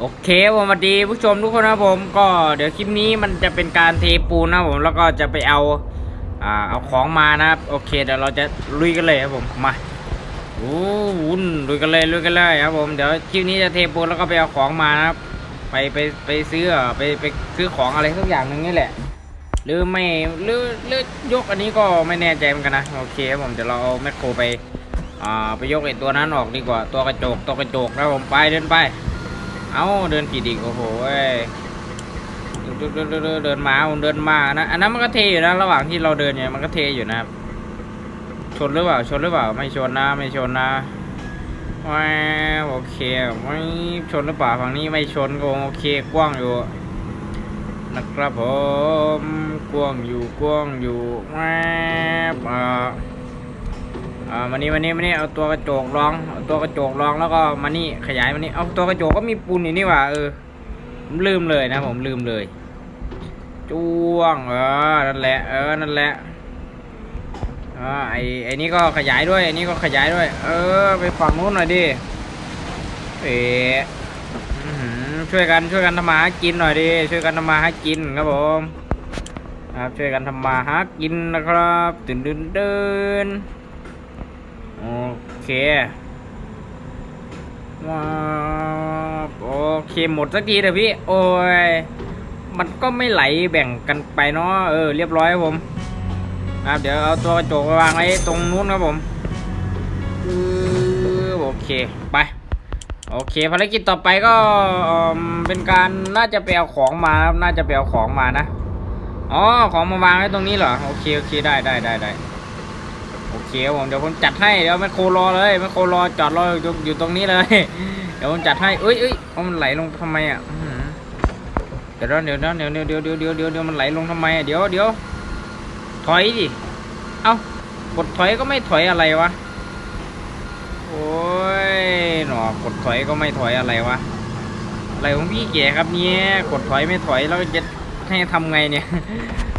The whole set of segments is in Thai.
โอเคผมสวัสดีผู้ชมทุกคนนะผมก็เดี๋ยวคลิปนี้มันจะเป็นการเทปูนนะผมแล้วก็จะไปเอาอ่าเอาของมานะครับโอเคเดี๋ยวเราจะลุยกันเลยครับผมมาโอ้วุ่นลุยกันเลยลุยกันเลยครับผมเดี๋ยวคลิปนี้จะเทปูนแล้วก็ไปเอาของมานะครับไปไปไปซื้อไปไปซื้อของอะไรสักอย่างหนึ่งนี่แหละ หรือไม่หรือหรือยกอันนี้ก็ไม่แน่ใจเหมือนกันนะโอเคครับผมเดี๋ยวเราเอาแมคโครไปอ่าไปยกไอ้ตัวนั้นออกดีกว่าตัวกระจกตัวกระจกนะผมไปเดินไป เอาเดินกี่ดิกโอ้โหเว้ยเดินเดินเดินมาผมเดินมานะอันนั้นมันก็เทอยู่นะระหว่างที่เราเดินเนี่ยมันก็เทอยู่นะครับชนหรือเปล่าชนหรือเปล่าไม่ชนนะไม่ชนนะว้าโอเคไม่ชนหรือเปล่าฝั่งนี้ไม่ชนก็โอเคกว้างอยู่นะครับผมกว้างอยู่กว้างอยู่แวบอ่า อ่ามานี่มานี่มานี่เอาตัวกระจกรองเอาตัวกระจกรองแล้วก็มานี่ขยายมานี่เอาตัวกระจกก็มีปูนอยู่นี่ว่าเออผมลืมเลยนะผมลืมเลยจ้วงเออนั่นแหละเออนั่นแหละเออไอไอนี่ก็ขยายด้วยไอนี่ก็ขยายด้วย เออ ไปฝั่งนู้นหน่อยดิเอ๋อื้อหือช่วยกันช่วยกันทำมาหากินหน่อยดิช่วยกันทำมาหากินครับผมครับช่วยกันทำมาหากินนะครับตื่นเดิน เดินโอเคว้าวโอเคหมดสักทีเถอะพี่ โอ้ย มันก็ไม่ไหลแบ่งกันไปเนาะ เออ เรียบร้อยครับผมครับเดี๋ยวเอาตัวกระจกวางไว้ตรงนู้นครับผมออโอเค ไป โอเค ภารกิจต่อไปก็เอิ่มเป็นการน่าจะไปเอาของมาครับ น่าจะไปเอาของมานะ อ๋อ ของมาวางไว้ตรงนี้เหรอ โอเค โอเค ได้ได้ได้ได้ ครับผมเดี๋ยวผมจัดให้เดี๋ยวแมคโครรอเลยแมคโครรอจอดรออยู่อยู่ตรงนี้เลย เดี๋ยวผมจัดให้เอ้ยเอ้ยเอามันไหลลงทำไมอะเดี๋ยวเดี๋ยวเดี๋ยวเดี๋ยวเดี๋ยวเดี๋ยวเดี๋ยวเดี๋ยวมันไหลลงทำไมอะเดี๋ยวเดี๋ยวถอยดิเอ้ากดถอยก็ไม่ถอยอะไรวะโอ้ยหนอกดถอยก็ไม่ถอยอะไรวะอะไรของพี่แกครับเนี่ยกดถอยไม่ถอยแล้วจะให้ทำไงเนี่ย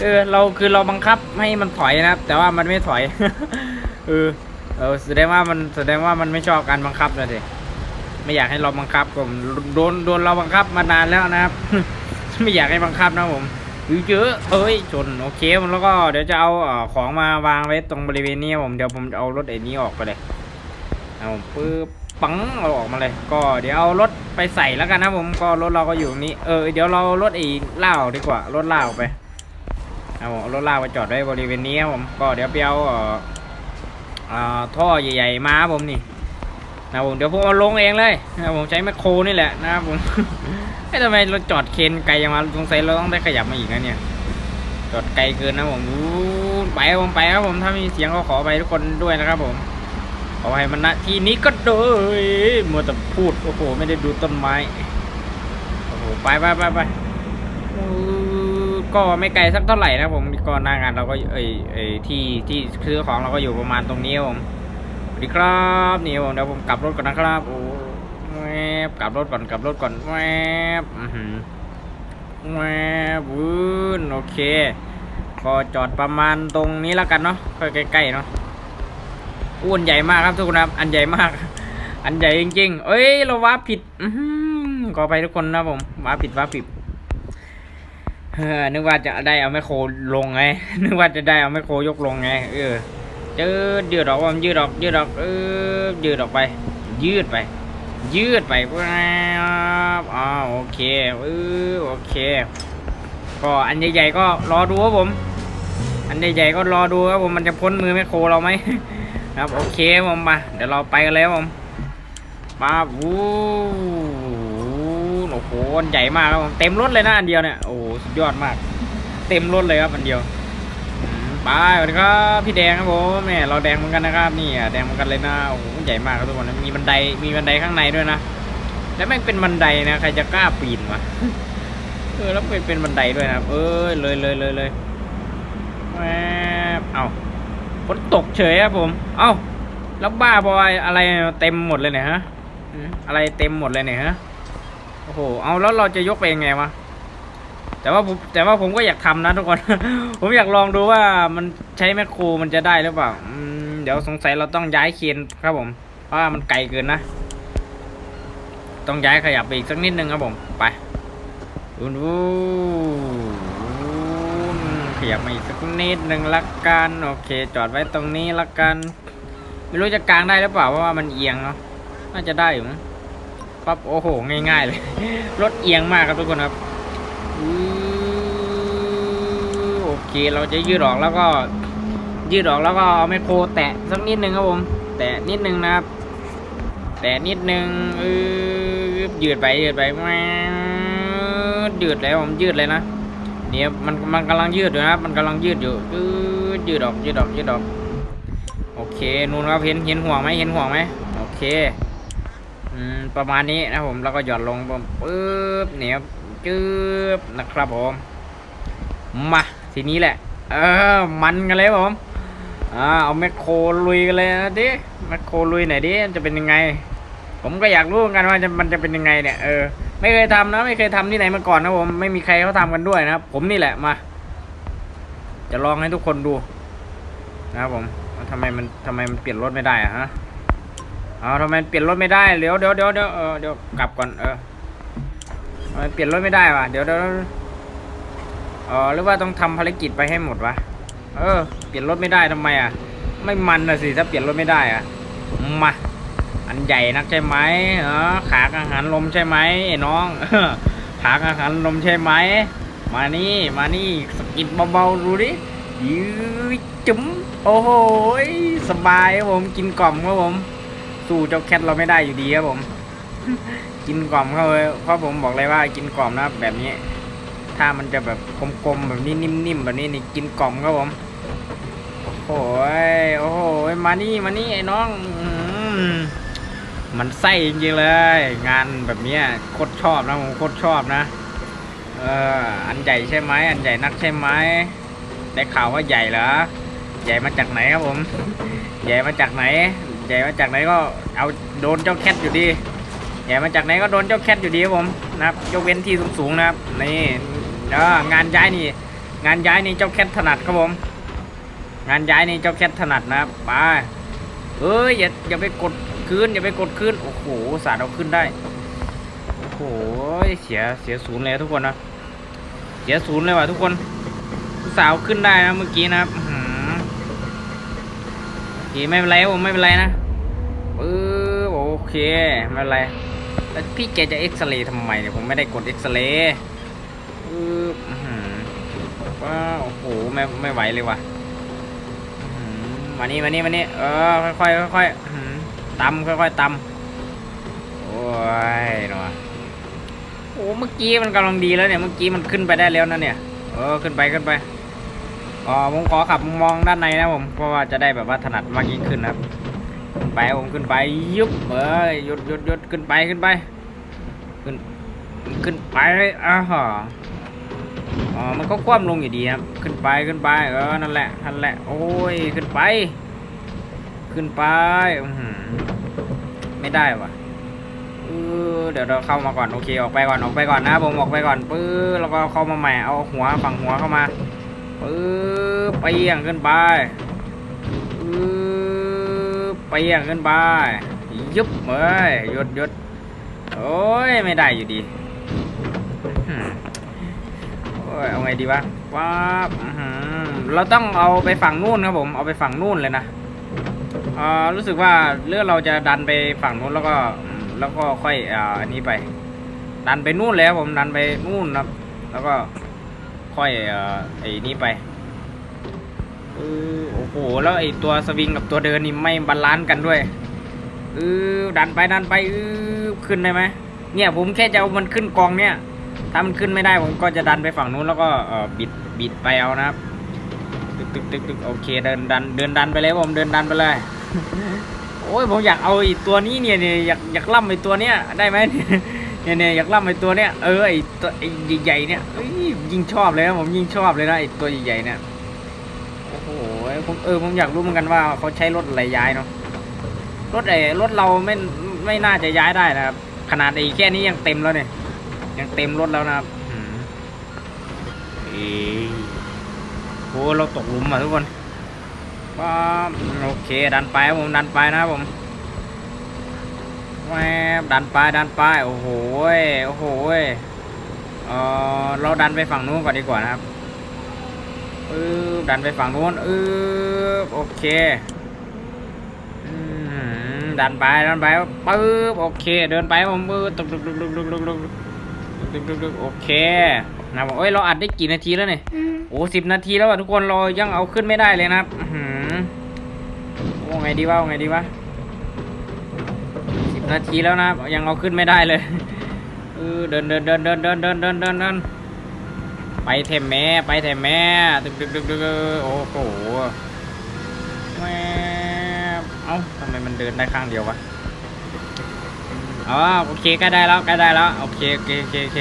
เออ เราคือเราบังคับให้มันถอยนะครับ แต่ว่ามันไม่ถอย เออเออแสดงว่ามันแสดงว่ามันไม่ชอบการบังคับเลยสิไม่อยากให้เราบังคับผมโดนโดนเราบังคับมานานแล้วนะครับ ไม่อยากให้บังคับนะผมหรือเยอะเอ้ยชนโอเคผมแล้วก็เดี๋ยวจะเอาอของมาวางไว้ตรงบริเวณนี้ผมเดี๋ยวผมจะเอารถไอ้นี้ออกไปเลยเอาปึ๊บปังเอาออกมาเลย ก็เดี๋ยวเอารถไปใส่แล้วกันนะผมก็รถเราก็อยู่ตรงนี้เออเดี๋ยวเรารถไอ้ล่าดีกว่ารถเล่าไปเอาผมเอารถลาไปจอดไว้บริเวณนี้ครับผมก็เดี๋ยวไปเอา ท่อใหญ่ๆมาครับผมนี่นะผมเดี๋ยวผมเอาลงเองเลยนะผมใช้แมคโครนี่แหละนะครับผมเอ้ทำไมเราจอดเคนไกลยังมาสงสัยเราต้องได้ขยับมาอีกนะเนี่ยจอดไกลเกินนะผมไปผมไปครับผมถ้ามีเสียงก็ขอไปทุกคนด้วยนะครับผมขอให้มันณที่นี้ก็โดยมัวแต่พูดโอ้โหไม่ได้ดูต้นไม้โอ้โหไปไปไปไป ก็ไม่ไกลสักเท่าไหร่นะผมก็หน้างานเราก็เอยเอยที่ที่ซื้อของเราก็อยู่ประมาณตรงนี้ผมสวัสดีครับนี่ผมเดี๋ยวผมกลับรถก่อนนะครับโอ้แวบกลับรถก่อนกลับรถก่อนแวบอือหือแวบวืนโอเคก็จอดประมาณตรงนี้แล้วกันเนาะค่อยใกล้ๆเนาะอ้วนใหญ่มากครับทุกคนครับ อันใหญ่มาก อันใหญ่จริงๆ เอ้ยเราว้าผิดอืขอไปทุกคนนะผมว้าผิดว้าผิด เออนึกว่าจะได้เอาแมคโครลงไง นึกว่าจะได้เอาแมคโครยกลงไง เออเจอยืดออกว่ามันยืดออกยืดออกเออยืดออกไป ยืดไป ยืดไปว้าวอ๋อโอเคเออโอเค ก็อันใหญ่ๆก็รอดูครับผม อันใหญ่ๆก็รอดูครับผมมันจะพ้นมือแมคโครเราไหมครับโอเคผมมาเดี๋ยวเราไปกันเลยครับผมมาวู้ โอ้โหอันใหญ่มากครับผมเต็มรถเลยนะอันเดียวเนี่ยโอ้โหสุดยอดมาก เต็มรถเลยครับอันเดียวไปสวัสดีครับพี่แดงครับผมเนี่ยเราแดงเหมือนกันนะครับนี่แดงเหมือนกันเลยนะโอ้โหใหญ่มากครับทุกคนมีบันไดมีบันไดข้างในด้วยนะแล้วแม่งเป็นบันไดนะใครจะกล้าปีนวะเออแล้วเป็นเป็นบันไดด้วยนะครับ เออเลยเลยเลยเลยแวบเอาฝนตกเฉยครับผม เอ้าแล้วบ้าบอยอะไรเต็มหมดเลยเนี่ยฮะอืมอะไรเต็มหมดเลยเนี่ยฮะ โอ้โห เอาแล้วเราจะยกไปยังไงวะ แต่ว่าผมแต่ว่าผมก็อยากทำนะทุกคน ผมอยากลองดูว่ามันใช้แมคโครมันจะได้หรือเปล่าอืมเดี๋ยวสงสัยเราต้องย้ายเคนครับผม เพราะว่ามันไกลเกินนะ ต้องย้ายขยับไปอีกสักนิดนึงครับผม ไปอู้นูนขยับมาอีกสักนิดนึงละกัน โอเค จอดไว้ตรงนี้ละกัน ไม่รู้จะกลางได้หรือเปล่าเพราะว่ามันเอียงเนาะ น่าจะได้อยู่มั้ง ปั๊บโอ้โห ง่ายๆเลย รถเอียงมากครับทุกคนครับโอเคเราจะยืดออกแล้วก็ยืดออกแล้วก็เอาไมโครแตะสักนิดนึงครับผม แตะนิดนึงนะครับ แตะนิดนึงเออยืดไปยืดไปแม่ยืดแล้วผมยืดเลยนะเนี่ยมันมันกำลังยืดอยู่นะครับมันกำลังยืดอยู่ยืดยืดออกยืดออกยืดออก โอเคนู่นครับเห็นเห็นห่วงไหมเห็นห่วงไหมโอเค ประมาณนี้นะผมแล้วก็หย่อนลงปุ๊บปึ๊บเนี่ยครับจืบนะครับผม มาทีนี้แหละ เออ มันกันเลยผมอ่าเอาแมคโครลุยกันเลยนะดิแมคโครลุยไหนดิจะเป็นยังไง ผมก็อยากรู้กันว่าจะมันจะเป็นยังไงเนี่ยเออไม่เคยทำนะไม่เคยทำที่ไหนมาก่อนนะผมไม่มีใครเขาทำกันด้วยนะครับผมนี่แหละมา จะลองให้ทุกคนดูนะครับผมว่าทำไมมันทำไมมันเปลี่ยนรถไม่ได้อะฮะ เอาทำไมเปลี่ยนรถไม่ได้เดี๋ยวเดี๋ยวเดี๋ยวเดี๋ยวเออเดี๋ยวกลับก่อนเออทำไมเปลี่ยนรถไม่ได้วะเดี๋ยวเดี๋ยวเออหรือว่าต้องทำภารกิจไปให้หมดวะเออ เปลี่ยนรถไม่ได้ทำไมอะ ไม่มันนะสิถ้าเปลี่ยนรถไม่ได้อะมาอันใหญ่นักใช่ไหมเออขากังหันลมใช่ไหมไอ้น้องขากังหันลมใช่ไหมมานี่มานี่สกิดเบาๆดูดิยืดจุ๋มโอ้โหสบายครับผมกินกล่อมครับผม สู้เจ้าแคทเราไม่ได้อยู่ดีครับผม กินกล่อมเข้าเลยเพราะผมบอกเลยว่ากินกล่อมนะแบบนี้ ถ้ามันจะแบบกลมๆแบบนี้นิ่มๆแบบนี้นี่กินกล่อมครับผมโอ้โหยโอ้โหยมานี่มานี่ไอ้น้องมันไส้จริงๆเลย งานแบบนี้โคตรชอบนะผมโคตรชอบนะเอออันใหญ่ใช่ไหมอันใหญ่นักใช่ไหมได้ข่าวว่าใหญ่เหรอใหญ่มาจากไหนครับผม ใหญ่มาจากไหน ใหญ่มาจากไหนก็เอาโดนเจ้าแคทอยู่ดีใหญ่มาจากไหนก็โดนเจ้าแคทอยู่ดีครับผมนะครับยกเว้นที่สูงๆนะครับนี่เอองานย้ายนี่ งานย้ายนี่เจ้าแคทถนัดครับผม งานย้ายนี่เจ้าแคทถนัดนะครับไปเอ้ยอย่าอย่าไปกดคืนอย่าไปกดคืนโอ้โหสาดเอาขึ้นได้โอ้โหเสียเสียศูนย์เลยทุกคนนะเสียศูนย์เลยว่ะทุกคนสาวขึ้นได้นะเมื่อกี้นะครับ ไม่เป็นไรผมไม่เป็นไรนะปึ๊บโอเคไม่เป็นไรแล้วพี่แกจะเอ็กซเรย์ทำไมเนี่ยผมไม่ได้กดเอ็กซเรย์ปึ๊บอื้อว้าโอ้โหไม่ไม่ไหวเลยว่ะอืมานี่มานี่มานี่เออค่อยค่อยๆอื้อหือตำค่อยๆตำโอ้ยหนอโอ้เมื่อกี้มันกำลังดีแล้วเนี่ยเมื่อกี้มันขึ้นไปได้แล้วนะเนี่ยเออขึ้นไปขึ้นไป อ๋อผมขอขับมองด้านในนะผมเพราะว่าจะได้แบบว่าถนัดมากยิ่งขึ้นนะครับไปผมขึ้นไปยุบเอ้ยยุดยุดยุดขึ้นไปขึ้นไปขึ้นขึ้นไปอ้าวอ๋อมันก็คว่ำลงอยู่ดีครับขึ้นไปขึ้นไปเออนั่นแหละนั่นแหละโอ้ยขึ้นไป ขึ้นไปอืไม่ได้ว่ะเออเดี๋ยวเราเข้ามาก่อนโอเคออกไปก่อนออกไปก่อนนะผมออกไปก่อนปื้อแล้วก็เข้ามาใหม่เอาหัวฝั่งหัวเข้ามา ปื้อไปเอียงขึ้นไปปื้อไปเอียงขึ้นไป ยุบเอ้ยหยุดหยุดโอ้ย ไม่ได้อยู่ดีโอ้ย เอาไงดีวะป๊าบเราต้องเอาไปฝั่งนู่นครับผม เอาไปฝั่งนู่นเลยนะเอ่อรู้สึกว่าเลือดเราจะดันไปฝั่งนู้นแล้วก็แล้วก็ค่อยอ่าอันนี้ไป ดันไปนู่นแล้วผมดันไปนู่นครับ แล้วก็ ค่อยเอ่อไอ้นี่ไปเออโอ้โหแล้วไอ้ตัวสวิงกับตัวเดินนี่ไม่บาลานซ์กันด้วยเออดันไปดันไปเออขึ้นได้ไหมเนี่ยผมแค่จะเอามันขึ้นกองเนี่ย ถ้ามันขึ้นไม่ได้ผมก็จะดันไปฝั่งนู้นแล้วก็เอ่อบิดบิดไปเอานะครับตึกตึกตึกตึกโอเคเดินดันเดินดันไปเลยผมเดินดันไปเลยโอ้ยผมอยากเอาไอีตัวนี้เนี่ยเนี่ยอยากอยากล่ำไอตัวเนี้ยได้ไหม เนี่ยเนี่ยอยากล่ำไอตัวเนี้ยเออไอตัวไอใหญ่ๆเนี่ยเอ้ยยิ่งชอบเลยนะผมยิ่งชอบเลยนะไอตัวใหญ่ๆเนี่ยโอ้โหผมเออผมอยากรู้เหมือนกันว่าเขาใช้รถอะไรย้ายเนาะรถไอรถเราไม่ไม่น่าจะย้ายได้นะครับขนาดไอแค่นี้ยังเต็มแล้วเนี่ยยังเต็มรถแล้วนะครับอืมเอโอ้เราตกหลุมอะทุกคนว้าโอเคดันไปผมดันไปนะครับผม แวบดันไปดันไปโอ้โหยโอ้โหยเออเราดันไปฝั่งนู้นก่อนดีกว่านะครับเออดันไปฝั่งนู้นเออโอเคอืมดันไปดันไปปึ๊บโอเค เดินไปผมมือตุกตุกตุกตุกตุกตุกตุกตุกตุกตุกโอเคนะผมเอ้ยเราอัดได้กี่นาทีแล้วเนี่ยอืมโอ้สิบนาทีแล้วอะทุกคนเรายังเอาขึ้นไม่ได้เลยนะครับอื้อหือโอ้ไงดีวะเอาไงดีวะสิบ นาทีแล้วนะยังเอาขึ้นไม่ได้เลยเออเดินเดินเดินเดินเดินเดินเดินเดินเดินไปเทมแม่ไปเทมแม่ดึกดึกดึกดึกโอ้โหแม่เอ้าทำไมมันเดินได้ข้างเดียววะอ๋อโอเคก็ได้แล้วก็ได้แล้วโอเคโอเคโอเคโอเค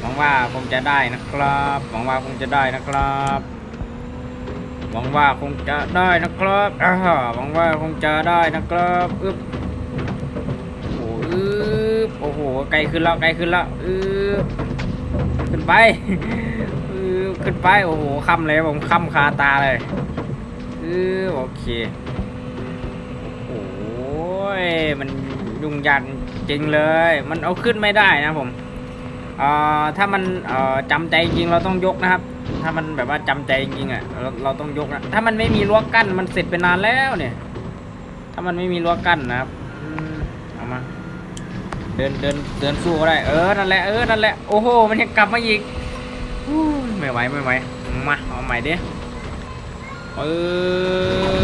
หวังว่าคงจะได้นะครับหวังว่าคงจะได้นะครับหวังว่าคงจะได้นะครับอ่าหวังว่าคงจะได้นะครับอึ๊บ อ้อึ๊บโอ้โห ไกลขึ้นแล้วไกลขึ้นแล้วอึ๊บขึ้นไปอึ๊บขึ้นไป โอ้โหค่ำเลยผมค่ำคาตาเลยอึ๊บโอเคโอ้โหมันยุ่งยากจริงเลย มันเอาขึ้นไม่ได้นะผมเอ่อถ้ามันเอ่อจำใจจริงเราต้องยกนะครับ ถ้ามันแบบว่าจำใจจริงอะเราเราต้องยกนะถ้ามันไม่มีรั้วกั้นมันเสร็จไปนานแล้วเนี่ย ถ้ามันไม่มีรั้วกั้นนะครับ เดินเดินเดินสู้ก็ได้ เออ นั่นแหละ เออ นั่นแหละ โอ้โห มันยังกลับมาอีกไม่ไหว ไม่ไหว มา เอาใหม่ดิเอ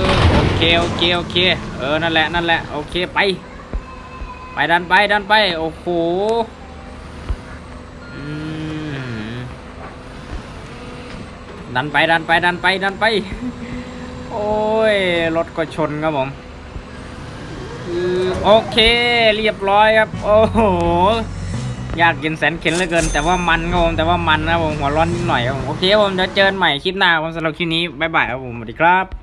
อโอเค โอเค โอเค เออ นั่นแหละ นั่นแหละ โอเค ไป ไปดันไป ดันไป โอ้โหอืมดันไป ดันไป ดันไป ดันไป โอ้ย รถก็ชนครับผม โอเคเรียบร้อยครับ โอ้โหยากกินแสนเข็นเหลือเกิน แต่ว่ามันครับผมแต่ว่ามันนะผมหัวร้อนนิดหน่อยครับผมโอเคครับผมเดี๋ยวเจอกันใหม่คลิปหน้าผมสำหรับคลิปนี้บ๊ายบายครับผมสวัสดีครับ